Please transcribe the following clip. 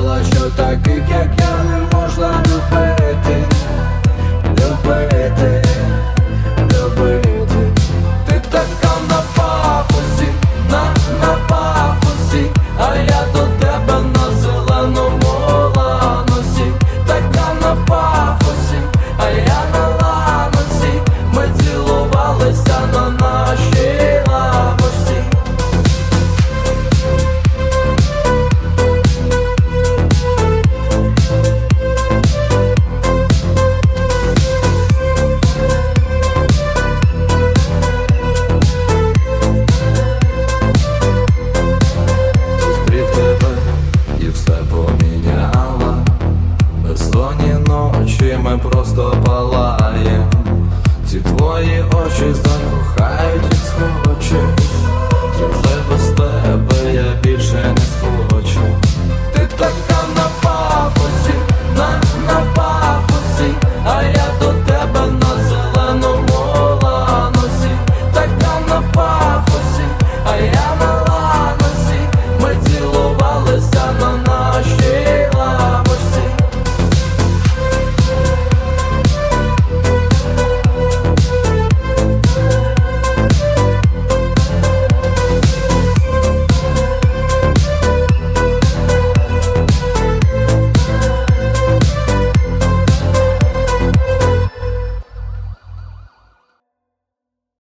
мало що таких, як я. ми просто палає, ці твої очі за.